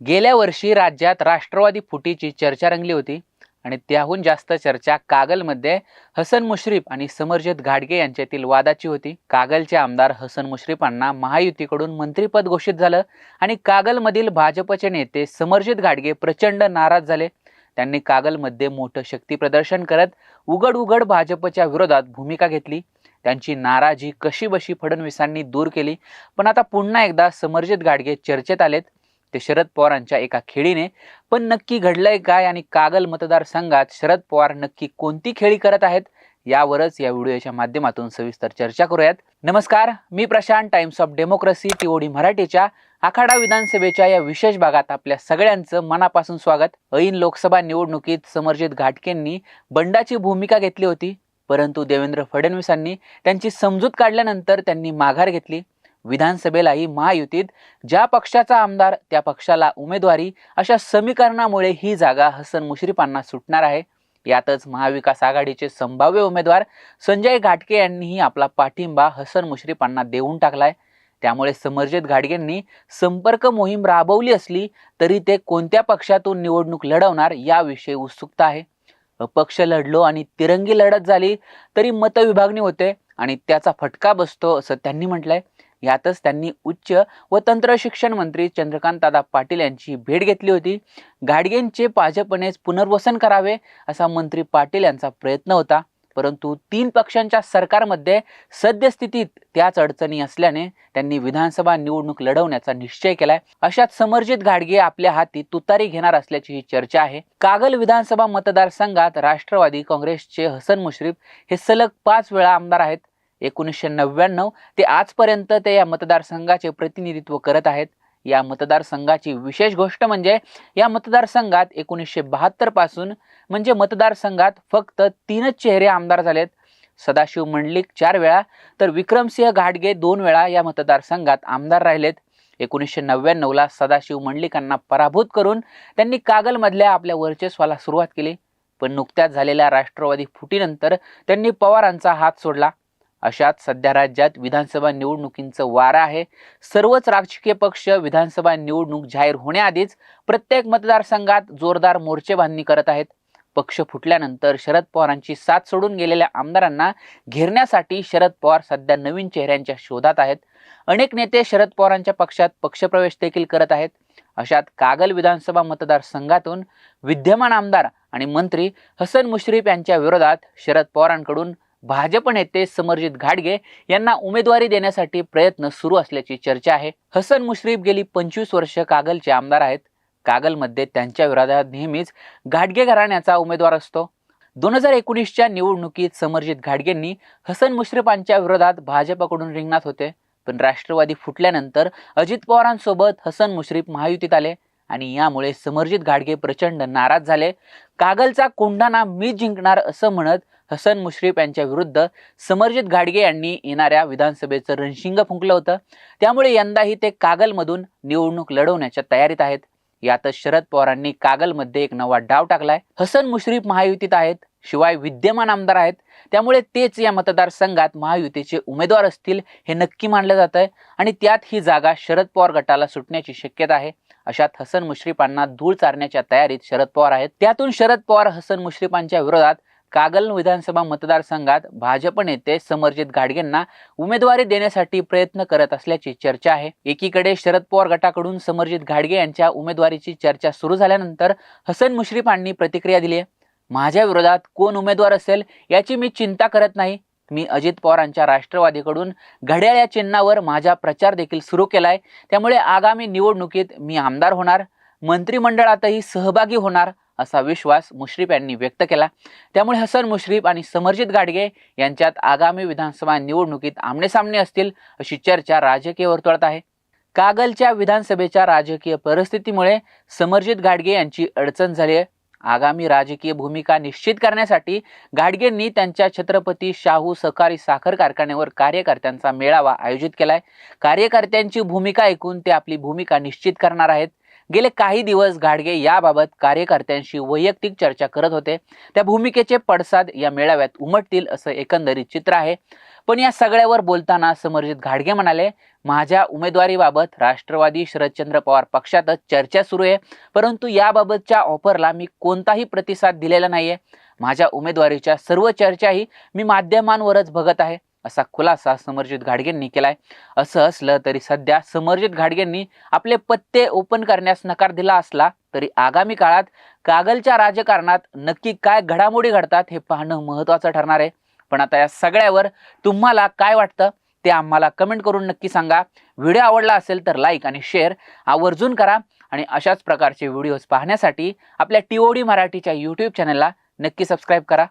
गेल्या वर्षी राज्यात राष्ट्रवादी फुटीची चर्चा रंगली होती आणि त्याहून जास्त चर्चा कागलमध्ये हसन मुश्रीफ आणि समरजित घाडगे यांच्यातील वादाची होती. कागलचे आमदार हसन मुश्रीफांना महायुतीकडून मंत्रीपद घोषित झालं आणि कागलमधील भाजपचे नेते समरजित घाडगे प्रचंड नाराज झाले. त्यांनी कागलमध्ये मोठं शक्ती प्रदर्शन करत उघड उघड भाजपच्या विरोधात भूमिका घेतली. त्यांची नाराजी कशी बशी फडणवीसांनी दूर केली. पण आता पुन्हा एकदा समरजित घाडगे चर्चेत आलेत. ते शरद पवारांच्या एका खेळीने. पण नक्की घडलंय काय आणि कागल मतदारसंघात शरद पवार नक्की कोणती खेळी करत आहेत यावरच या व्हिडिओच्या माध्यमातून सविस्तर चर्चा करूयात. नमस्कार मी Prashant Times of Democracy TOD मराठीच्या आखाडा विधानसभेच्या या विशेष भागात आपल्या सगळ्यांचं मनापासून स्वागत. ऐन लोकसभा निवडणुकीत समरजित घाटकेंनी बंडाची भूमिका घेतली होती परंतु देवेंद्र फडणवीसांनी त्यांची समजूत काढल्यानंतर त्यांनी माघार घेतली. विधानसभेलाही महायुतीत ज्या पक्षाचा आमदार त्या पक्षाला उमेदवारी अशा समीकरणामुळे ही जागा हसन मुश्रीफांना सुटणार आहे. यातच महाविकास आघाडीचे संभाव्य उमेदवार संजय घाटके यांनीही आपला पाठिंबा हसन मुश्रीफांना देऊन टाकलाय. त्यामुळे समरजित घाटगेंनी संपर्क मोहीम राबवली असली तरी ते कोणत्या पक्षातून निवडणूक लढवणार याविषयी उत्सुकता आहे. अपक्ष लढलो आणि तिरंगी लढत झाली तरी मतविभागणी होते आणि त्याचा फटका बसतो असं त्यांनी म्हटलंय. यातच त्यांनी उच्च व तंत्र शिक्षण मंत्री चंद्रकांत दादा पाटील यांची भेट घेतली होती. गाडगेंचे भाजपनेच पुनर्वसन करावे असा मंत्री पाटील यांचा प्रयत्न होता. परंतु तीन पक्षांच्या सरकारमध्ये सद्यस्थितीत त्याच अडचणी असल्याने त्यांनी विधानसभा निवडणूक लढवण्याचा निश्चय केलाय. अशात समर्जित घाडगे आपल्या हाती तुतारी घेणार असल्याची ही चर्चा आहे. कागल विधानसभा मतदारसंघात राष्ट्रवादी काँग्रेसचे हसन मुश्रीफ हे सलग पाच वेळा आमदार आहेत. एकोणीसशे नव्याण्णव ते आजपर्यंत ते या मतदारसंघाचे प्रतिनिधित्व करत आहेत. या मतदारसंघाची विशेष गोष्ट म्हणजे या मतदारसंघात एकोणीसशे बहात्तरपासून म्हणजे मतदारसंघात फक्त तीनच चेहरे आमदार झालेत. सदाशिव मंडलिक चार वेळा तर विक्रमसिंह घाटगे दोन वेळा या मतदारसंघात आमदार राहिलेत. एकोणीसशे नव्याण्णवला सदाशिव मंडलिकांना पराभूत करून त्यांनी कागलमधल्या आपल्या वर्चस्वाला सुरुवात केली. पण नुकत्याच झालेल्या राष्ट्रवादी फुटीनंतर त्यांनी पवारांचा हात सोडला. अशात सध्या राज्यात विधानसभा निवडणुकींचं वारं आहे. सर्वच राजकीय पक्ष विधानसभा निवडणूक जाहीर होण्याआधीच प्रत्येक मतदारसंघात जोरदार मोर्चेबांधणी करत आहेत. पक्ष फुटल्यानंतर शरद पवारांची साथ सोडून गेलेल्या आमदारांना घेरण्यासाठी शरद पवार सध्या नवीन चेहऱ्यांच्या शोधात आहेत. अनेक नेते शरद पवारांच्या पक्षात पक्षप्रवेश देखील करत आहेत. अशात कागल विधानसभा मतदारसंघातून विद्यमान आमदार आणि मंत्री हसन मुश्रीफ यांच्या विरोधात शरद पवारांकडून भाजप नेते समरजित घाटगे यांना उमेदवारी देण्यासाठी प्रयत्न सुरू असल्याची चर्चा आहे. हसन मुश्रीफ गेली पंचवीस वर्ष कागलचे आमदार आहेत. कागलमध्ये त्यांच्या विरोधात नेहमीच घाटगे घराण्याचा उमेदवार असतो. दोन हजार एकोणीसच्या निवडणुकीत समरजित घाटगेंनी हसन मुश्रीफांच्या विरोधात भाजपकडून रिंगणात होते. पण राष्ट्रवादी फुटल्यानंतर अजित पवारांसोबत हसन मुश्रीफ महायुतीत आले आणि यामुळे समरजित घाटगे प्रचंड नाराज झाले. कागलचा कोंढाणा मी जिंकणार असं म्हणत हसन मुश्रीफ यांच्या विरुद्ध समरजित घाडगे यांनी येणाऱ्या विधानसभेचं रणशिंग फुंकलं होतं. त्यामुळे यंदाही ते कागलमधून निवडणूक लढवण्याच्या तयारीत आहेत. यातच शरद पवारांनी कागलमध्ये एक नवा डाव टाकलाय. हसन मुश्रीफ महायुतीत आहेत शिवाय विद्यमान आमदार आहेत. त्यामुळे तेच या मतदारसंघात महायुतीचे उमेदवार असतील हे नक्की मानलं जात आहे आणि त्यात ही जागा शरद पवार गटाला सुटण्याची शक्यता आहे. अशात हसन मुश्रीफांना धूळ चारण्याच्या तयारीत शरद पवार आहेत. त्यातून शरद पवार हसन मुश्रीफांच्या विरोधात कागल विधानसभा मतदारसंघात भाजप नेते समरजित घाडगेंना उमेदवारी देण्यासाठी प्रयत्न करत असल्याची चर्चा आहे. एकीकडे शरद पवार गटाकडून समरजित घाडगे यांच्या उमेदवारीची चर्चा सुरू झाल्यानंतर हसन मुश्रीफांनी प्रतिक्रिया दिली आहे. माझ्या विरोधात कोण उमेदवार असेल याची मी चिंता करत नाही. मी अजित पवारांच्या राष्ट्रवादीकडून घड्याळ या चिन्हावर माझा प्रचार देखील सुरू केलाय. त्यामुळे आगामी निवडणुकीत मी आमदार होणार. मंत्रिमंडळातही सहभागी होणार. असा विश्वास मुश्रीफ यांनी व्यक्त केला. त्यामुळे हसन मुश्रीफ आणि समरजित गाडगे यांच्यात आगामी विधानसभा निवडणुकीत आमनेसामने असतील अशी चर्चा राजकीय वर्तुळात आहे. कागलच्या विधानसभेच्या राजकीय परिस्थितीमुळे समरजित गाडगे यांची अडचण झाली आहे. आगामी राजकीय भूमिका निश्चित करण्यासाठी गाडगेंनी त्यांच्या छत्रपती शाहू सहकारी साखर कारखान्यावर कार्यकर्त्यांचा मेळावा आयोजित केलाय. कार्यकर्त्यांची भूमिका ऐकून ते आपली भूमिका निश्चित करणार आहेत. गेले काही दिवस घाडगे याबाबत कार्यकर्त्यांशी वैयक्तिक चर्चा करत होते. त्या भूमिकेचे पडसाद या मेळाव्यात उमटतील असं एकंदरीत चित्र आहे. पण या सगळ्यावर बोलताना समरजित घाडगे म्हणाले माझ्या उमेदवारीबाबत राष्ट्रवादी शरदचंद्र पवार पक्षातच चर्चा सुरू आहे. परंतु याबाबतच्या ऑफरला मी कोणताही प्रतिसाद दिलेला नाहीये. माझ्या उमेदवारीच्या सर्व चर्चाही मी माध्यमांवरच बघत आहे. असा खुलासा समरजित घाडगेंनी केलाय. असं असलं तरी सध्या समरजित घाडगेंनी आपले पत्ते ओपन करण्यास नकार दिला असला तरी आगामी काळात कागलच्या राजकारणात नक्की काय घडामोडी घडतात हे पाहणं महत्त्वाचं ठरणार आहे. पण आता या सगळ्यावर तुम्हाला काय वाटतं ते आम्हाला कमेंट करून नक्की सांगा. व्हिडिओ आवडला असेल तर लाईक आणि शेअर आवर्जून करा आणि अशाच प्रकारचे व्हिडिओज पाहण्यासाठी आपल्या टी ओ डी मराठीच्या यूट्यूब चॅनलला नक्की सबस्क्राईब करा.